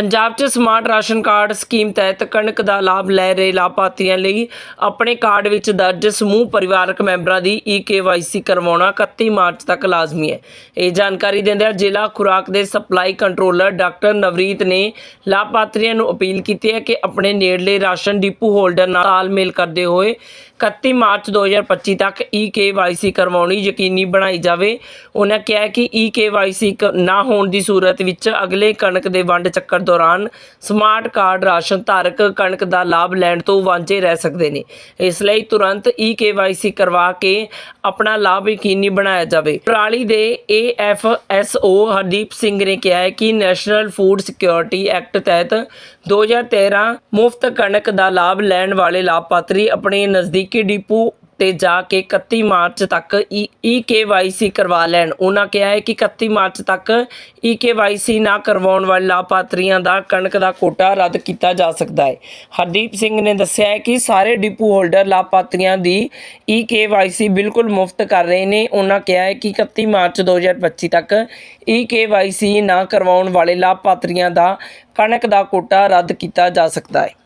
ਪੰਜਾਬ 'ਚ smart ration card scheme ਤਹਿਤ ਕਣਕ ਦਾ ਲਾਭ ਲੈ ਰਹੇ ਲਾਭਪਾਤਰੀਆਂ ਲਈ ਆਪਣੇ ਕਾਰਡ ਵਿੱਚ ਦਰਜ ਸਮੂਹ ਪਰਿਵਾਰਕ ਮੈਂਬਰਾਂ ਦੀ ਈ-ਕੇਵਾਈਸੀ ਕਰਵਾਉਣਾ 31 ਮਾਰਚ ਤੱਕ ਲਾਜ਼ਮੀ ਹੈ। ਇਹ ਜਾਣਕਾਰੀ ਦਿੰਦਿਆਂ ਜ਼ਿਲ੍ਹਾ ਖੁਰਾਕ ਦੇ ਸਪਲਾਈ ਕੰਟਰੋਲਰ ਡਾਕਟਰ ਨਵਰੀਤ ਨੇ ਲਾਭਪਾਤਰੀਆਂ ਨੂੰ ਅਪੀਲ ਕੀਤੀ ਹੈ ਕਿ ਆਪਣੇ ਨੇੜਲੇ ਰਾਸ਼ਨ ਡਿਪੂ ਹੋਲਡਰ ਨਾਲ ਤਾਲਮੇਲ ਕਰਦੇ ਹੋਏ 31 ਮਾਰਚ 2025 ਤੱਕ ਈ-ਕੇਵਾਈਸੀ ਕਰਵਾਉਣੀ ਯਕੀਨੀ ਬਣਾਈ ਜਾਵੇ। ਉਹਨਾਂ ਕਿਹਾ ਕਿ ਈ-ਕੇਵਾਈਸੀ ਨਾ ਹੋਣ ਦੀ ਸੂਰਤ ਵਿੱਚ ਅਗਲੇ ਕਣਕ ਦੇ ਵੰਡ ਚੱਕਰ ਦੌਰਾਨ ਸਮਾਰਟ ਕਾਰਡ, ਰਾਸ਼ਨ ਧਾਰਕ ਕਣਕ ਦਾ ਲਾਭ ਲੈਣ ਤੋਂ ਵਾਂਝੇ ਰਹਿ ਸਕਦੇ ਨੇ। ਇਸ ਲਈ ਤੁਰੰਤ ਈ-ਕੇਵਾਈਸੀ ਕਰਵਾ ਕੇ ਆਪਣਾ ਲਾਭ ਯਕੀਨੀ ਬਣਾਇਆ ਜਾਵੇ। ਪਰਾਲੀ ਦੇ ਏਐਫਐਸਓ ਹਰਦੀਪ ਸਿੰਘ ਨੇ ਕਿਹਾ ਹੈ ਕਿ ਨੈਸ਼ਨਲ ਫੂਡ ਸਿਕਿਉਰਿਟੀ ਐਕਟ ਤਹਿਤ 2013 ਮੁਫਤ ਕਣਕ ਦਾ ਲਾਭ ਲੈਣ ਵਾਲੇ ਲਾਭਪਾਤਰੀ ਆਪਣੇ ਨਜ਼ਦੀਕੀ ਡਿਪੂ ਤੇ ਜਾ ਕੇ 31 ਮਾਰਚ ਤੱਕ ਈ ਕੇਵਾਈਸੀ ਕਰਵਾ ਲੈਣ। ਉਹਨਾਂ ਕਿਹਾ ਹੈ ਕਿ 31 ਮਾਰਚ ਤੱਕ ਈ ਕੇਵਾਈਸੀ ਨਾ ਕਰਵਾਉਣ ਵਾਲੇ ਲਾਭਪਾਤਰੀਆਂ ਦਾ ਕਣਕ ਦਾ ਕੋਟਾ ਰੱਦ ਕੀਤਾ ਜਾ ਸਕਦਾ ਹੈ। ਹਰਦੀਪ ਸਿੰਘ ਨੇ ਦੱਸਿਆ ਹੈ ਕਿ ਸਾਰੇ ਡਿਪੂ ਹੋਲਡਰ ਲਾਭਪਾਤਰੀਆਂ ਦੀ ਈ ਕੇਵਾਈਸੀ ਬਿਲਕੁਲ ਮੁਫਤ ਕਰ ਰਹੇ ਨੇ। ਉਹਨਾਂ ਕਿਹਾ ਹੈ ਕਿ 31 ਮਾਰਚ 2025 ਤੱਕ ਈ ਕੇਵਾਈਸੀ ਨਾ ਕਰਵਾਉਣ ਵਾਲੇ ਲਾਭਪਾਤਰੀਆਂ ਦਾ ਕਣਕ ਦਾ ਕੋਟਾ ਰੱਦ ਕੀਤਾ ਜਾ ਸਕਦਾ ਹੈ।